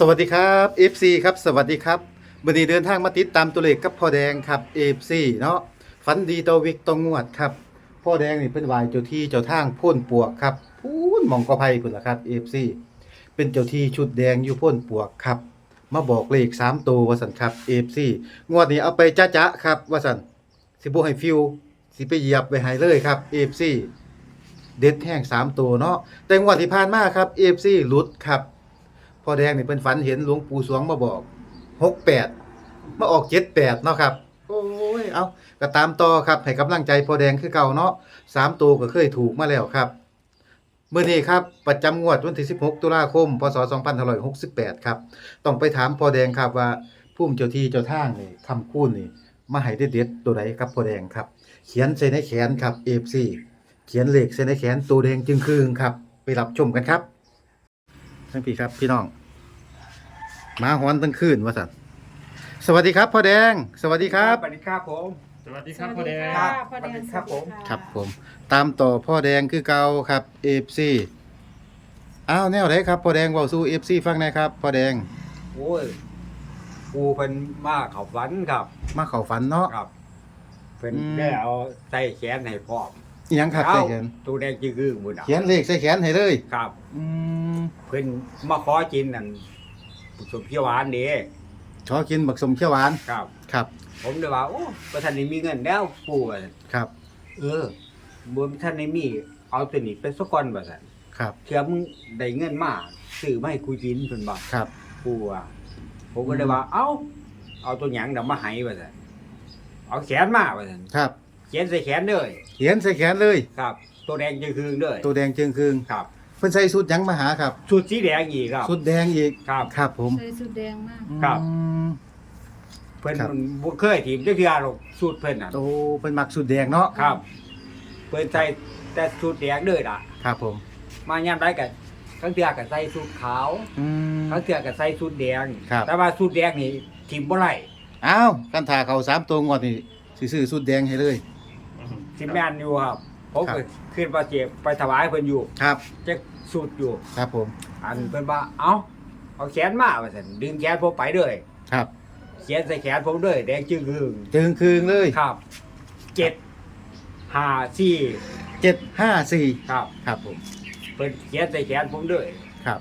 สวัสดีครับ FC ครับสวัสดีครับวันนี้เดินทางมาติดตามตัวเลขกับพ่อแดงครับ FC เนาะฝันดีต่อวิกตองงวดครับพ่อแดงนี่เป็นวายเจ้าที่เจ้าทางพ่นปวกครับพูนมองกอไผ่พุ่นล่ะครับ FC เป็นเจ้าที่ชุดแดงอยู่พ่นปวกครับ มาบอกเลข3ตัววสันครับ FC งวดนี้เอาไปจ้าจ๊ะครับวสันสิบ่ให้ฟิวสิไปเหยียบไว้ให้เลยครับ FC เด็ดแห้ง3ตัวเนาะแต่งวดที่ผ่านมาครับ FC หลุดครับ พ่อแดงนี่เป็นฝันเห็นหลวงปู่สวงมาบอกหกแปดมาออกเจ็ดแปดเนาะครับ โอ้ยเอาก็ตามต่อครับให้กำลังใจพ่อแดงคือเก่าเนาะสามตัวก็เคยถูกมาแล้วครับเมื่อนี้ครับ ประจำงวดวันที่ 16 ตุลาคม พศ 2568 ครับ ต้องไปถามพ่อแดงครับว่าผู้มเจ้าที่เจ้าทางนี่คำคูณนี่มาให้เด็ดๆตัวใดครับพ่อแดงครับ เขียนใส่ในแขนครับ FC เขียนเลขใส่ในแขนตัวแดงจึงคืงครับ ไปรับชมกันครับ ทั้งพี่ครับพี่น้องหมาหอนตั้งคืนว่าสันสวัสดีครับพ่อแดง สวัสดีครับ สวัสดีครับผม สวัสดีครับพ่อแดง ครับพ่อแดงครับผมสวัสดีะครับผม ตามต่อพ่อแดงคือเก่าครับเอฟซีอ้าวแนวไหนครับพ่อแดงเว้าสู้เอฟซีฟังหนะครับพ่อแดงโอ้ยกูเป็นมาเขาฝันครับ มาเข้าฝันเนาะครับเป็นอืมได้เอาใส่แขนให้พร้อม อิหยังครับใส่แขนตัวแดงจื้อคือบุญเขียนเลขใส่แขนให้เลย ครับ อืมเพิ่นมาขอกินนั่นสมเพียวหวานนี่ชอกินบักสมเขียวหวาน ครับ ครับ ผมเลยว่าโอ้ประธานนี่มีเงินแล้วปู่ว่าครับ เออบ่ท่านนี่มีเอาตัวนี้เป็นสกอนว่าซั่นครับเทื่อมึงได้เงินมาซื้อมาให้กูกินเพิ่นบอกครับ ปู่ว่าผมก็เลยว่า เอ้าเอาตัวหยังเดี๋ยวมาให้ว่าซั่นเอาแขนมาว่าซั่นครับ เขียนใส่แขนเลยเขียนใส่แขนเลย ครับ ตัวแดงจะคืนเลยตัวแดงจึงคืงครับเพิ่นใส่สุดหยังมาหาครับชุดสีแดงอีกครับสุดแดงอีกครับ ครับผมใส่สุดแดงมาก ครับ อืม เพิ่นครับ มันบ่เคยทีมจักเทื่อหรอกชุดเพิ่นน่ะโตเป็นมักสุดแดงเนาะครับ เพิ่นใส่แต่ชุดแดงเด้อล่ะ ครับผม มายามใดก็ทั้งเทื่อก็ใส่ชุดขาวอืม ทั้งเทื่อก็ใส่ชุดแดง ครับ แต่ว่าชุดแดงนี่ทีมบ่ได้อ้าวกันถ่าเขาสามตัวงวดนี่สิซื้อสุดแดงให้เลย สิแม่นอยู่ครับผมครับก็ขึ้นมาเจ็บไปถวายเพิ่นอยู่ครับจักชุดอยู่ ครับผม อันเพิ่นว่าเอ้าเอาแขนมาว่าซั่นดึงแขนผมไปเลยครับเขียนใส่แขนผมเลยแดงจึ้งหึงจึงคืงเลยครับเจ็ดห้าสี่เจ็ดห้าสี่ครับ ครับผมเพิ่นเขียนใส่แขนผมเลยครับ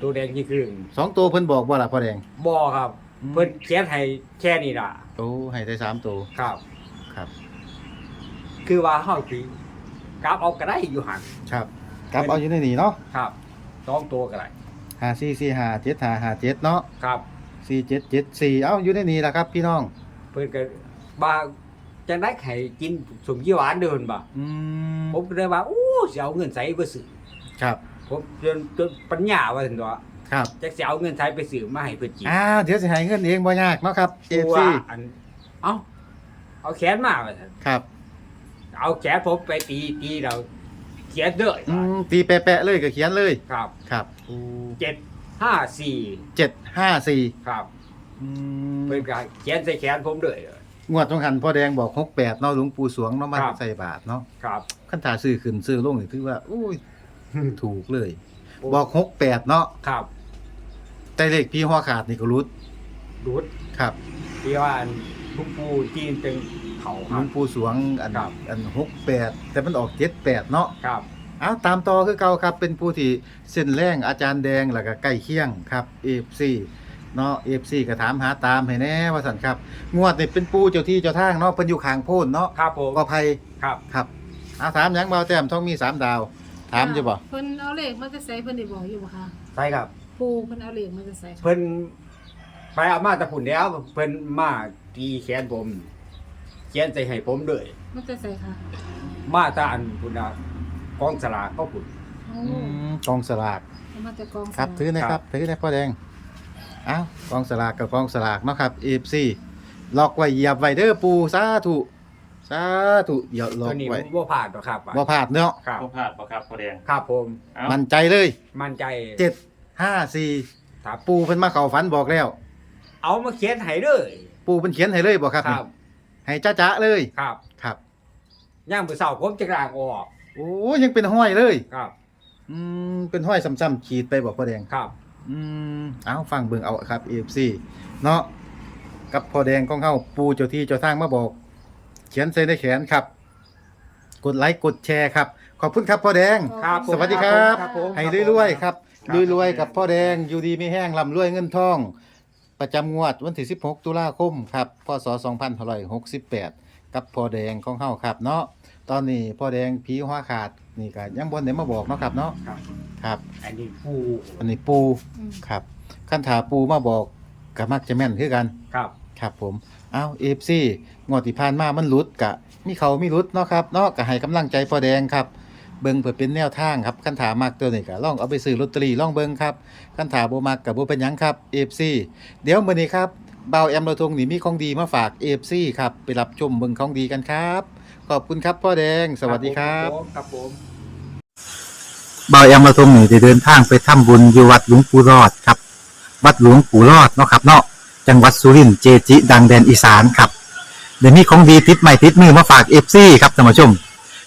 ตัวแดงจึ้งหึงสองตัวเพิ่นบอกว่าล่ะพ่อแดงบ่ครับอืมเพิ่นเขียนให้แค่นี้ล่ะโอ้ให้ได้สามตัวครับ ครับ คือว่าเฮาสิกลับเอาก็ได้อยู่หั่นครับกลับเอาอยู่ในนี่เนาะครับสองตัวก็ได้ห้าสี่สี่ห้าเจ็ดห้าห้าเจ็ดเนาะครับสี่เจ็ดเจ็ดสี่เอาอยู่ในนี่ล่ะครับ พี่น้องเพิ่นก็ว่าจังได๋ให้กินสมยี่หวานเดินบ่อืมผมก็เลยว่าโอ้สิเอาเงินใส่ไปซื้อครับ ผมจนจนปัญญาว่าซั่นตัวครับจักสิเอาเงินใช้ไปซื้อมาให้เพิ่นกินอ้าวเดี๋ยวสิให้เงินเองบ่ยากเนาะครับเอฟตัวซีอันเอาเอาแขนมาว่าซั่นครับ เอาแขนผมไปตีตีเราเขียนเด้ออืมตีแปะๆเลยก็เขียนเลย ครับครับเจ็ดห้าสี่เจ็ดห้าสี่ครับอืมเพิ่นก็เขียนใส่แขนผมเด้องวดต้องหันพ่อแดงบอกหกแปดเนาะหลวงปู่สวงเนาะมาครับใส่บาทเนาะครับขั้นถาซื้อขึ้นซื้อลงนี่ถือว่าอุ้ยถูกเลย บอกหกแปดเนาะครับแต่เลขพี่หัวขาดนี่ก็รุดดูดครับที่ว่า อันลุงปูจีนเป็นเขาคหลรัวบงปู่สวงอันครับ อันหกแปดแต่มันออกเจ็ดแปดเนาะครับ เอาตามต่อคือเก่าครับ เป็นผู้ที่เส้นแรงอาจารย์แดงแล้วก็ใกล้เคียงครับเอฟซีเนาะเอฟซีก็ถามหาตามให้แน่ว่าสันครับ งวดนี่เป็นปูเจ้าที่เจ้าทางเนาะเพิ่นอยู่ข้างโพ้นเนาะครับผมก็ภัยครับ ครับอาถามหยังเบาแต้มท้องมีสามดาว ถามอยู่บ่เพิ่นเอาเลขมันจะใส่เพิ่นได้บอกอยู่บ่คะใช่ครับ ปูเพิ่นเอาเลขมันจะใส่เพิ่นไปเอามาแตะผุนแล้วเพิ่นมา ตีแขนผมเขียนใส่ให้ผมเด้อมันจะใส่ค่ะมาตาอันพุ่นน่ะกองสลากเขาพุ่นโอ้อืมกองสลากเอามาแต่กองครับสลากถือนะครับถือนะพ่อแดงเอ้าวกองสลากกับกองสลากเนาะครับเอฟซีล็อกไว้เหยียบไว้เด้อปูสาธุสาธุอย่าล็อตัวกนี้ไว้บ่ผ่านหรอกครับบ่พลาดเนาะครับพ่อพลาดป่ะครับพ่อแดงครับผม เอ้ามั่นใจเลยมั่นใจเจ็ดห้าสี่ครับปูเพิ่นมาเข้าฝันบอกแล้ว เอามาเขียนให้เลย ปูเพิ่นเขียนให้เลยบ่ครับคนี่รับ ให้จ้าๆเลย ครับครับ ย่างมือเสาผมจะกลางออกโอ้ยังเป็นห้อยเลย ครับ อืมเป็นห้อยซ้ำๆขีดไปบอกพ่อแดง ครับออืมเอาฟังเบิ่งเอาครับ AFC เนาะกับพ่อแดงของเฮาปูเจ้าที่เจ้าทางมาบอก เขียนใส่ในแขนครับ กดไลค์กดแชร์ครับ ขอบคุณครับพ่อแดง ครับผมสวัสดีครับ ครับผม ให้รวยๆครับครับรวยๆกับพ่อแดงอยู่ดีไม่แห้งร่ำรวยเงินทอง ประจำงวดวันที่ 16 ตุลาคมครับพศ2568 กับพ่อแดงของเฮาครับเนาะตอนนี้พ่อแดงผีหัวขาดนี่ก็ยังบ่ได้มาบอกเนาะครับเนาะครับ ครับ อันนี้ผู้อันนี้ปูอืมครับคันถาปูมาบอกก็มักจะแม่นคือกัน ครับ ครับผม อ้าวเอฟซีงวดที่ผ่านมามันหลุดกะ มีเขามีหลุดเนาะครับ เนาะก็ให้กำลังใจพ่อแดงครับ เบิ่งเพื่อเป็นแนวทางครับคันถามากตัวนี้ก็ลองเอาไปซื้อลอตเตอรี่ลองเบิ่งครับคันถาบ่มักก็บ่เป็นหยังครับ FC เดี๋ยวมื้อนี้ครับเบาแอมเราทงนี่มีของดีมาฝาก FC ครับไปรับชมเบิ่งของดีกันครับ ขอบคุณครับพ่อแดงสวัสดีครับผมครับผม เบาแอมมาทรงนี่ได้เดินทางไปทำบุญอยู่วัดหลวงปู่รอดครับ วัดหลวงปู่รอดเนาะครับเนาะจังหวัดสุรินทร์เจจิ ดังแดนอีสานครับ เดี๋ยวนี้ของดีติดใหม่ติดมือมาฝากเอฟซีครับท่านผู้ชม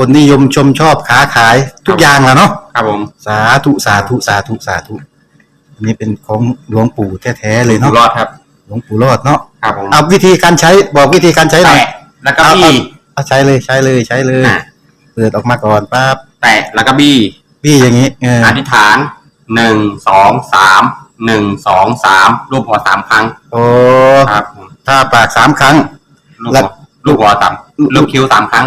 คนนิยมชมชอบค้าขายทุกอย่างแหล้วเนาะครับผมสาธุสาธุสาธุสาธุอันนี้เป็นของหลวงปู่แท้ๆเลยอยู่เนาะรอดครับหลวงปู่รอดเนาะครับผมเอาวิธีการใช้บอกวิธีการใช้หน่อยแตะแล้วก็บี้เอาใช้เลยใช้เลยใช้เลยอะเปิดออกมาก่อนปั๊บแตะแล้วก็บี้พี่อย่างนี้เอออธิษฐานหนึ่งสองสามหนึ่งสองสามรูปหัวสามครั้ง โอ้ครับผมถ้าปากสามครั้งลูกแล้หัววลูกหัวสามลูกคิ้วสามครั้ง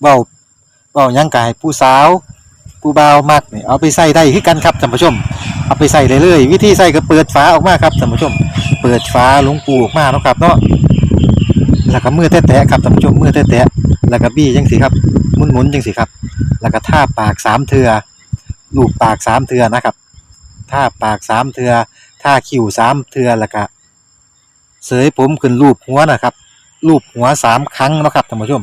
เว้าเว้ายังกายผู้สาวผู้เบามักนี่เอาไปใส่ได้คือกันครับท่านผู้ชม เอาไปใส่ได้เลย วิธีใส่ก็เปิดฝาออกมาครับท่านผู้ชม เปิดฝาลวงปูออกมาเนาะครับเนาะแล้วก็มือแตะๆครับท่านผู้ชมมือแตะๆแล้วก็บี้จังสิครับหมุนๆจังสิครับ แล้วก็ท่าปากสามเทือลูบปากสามเทือนะครับท่าปากสามเทือท่าคิ้วสามเทือแล้วก็เสยผมขึ้นรูปหัวนะครับรูปหัวสามครั้งนะครับท่านผู้ชม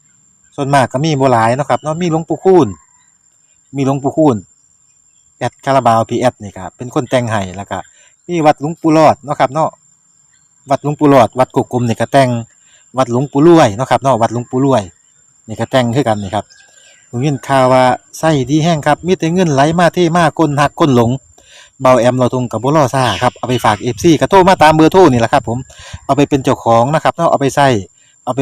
ส่วนมากก็มีบ่หลายเนาะครับเนาะมีหลวงปู่คูณมีหลวงปู่คูณแอดคาราบาวพีแอดนี่ครับเป็นคนแต่งให้แล้วก็มีวัดหลวงปู่หลอดเนาะครับเนาะวัดหลวงปู่หลอด วัดกกกลมนี่ก็แต่งวัดหลวงปู่รวยเนาะครับเนาะวัดหลวงปู่รวยนี่ก็แต่งคือกันนี่ครับผมยินข่าวว่าไส้ดีแห้งครับมีแต่เงินไหลมาเทมาก้นหักก้นหลงเบาแอมเราทงกับบ่รอซ่าครับเอาไปฝาก FC ก็โทรมาตามเบอร์โทรนี่แหละครับผมเอาไปเป็นเจ้าของนะครับเนาะเอาไปใส่เอาไป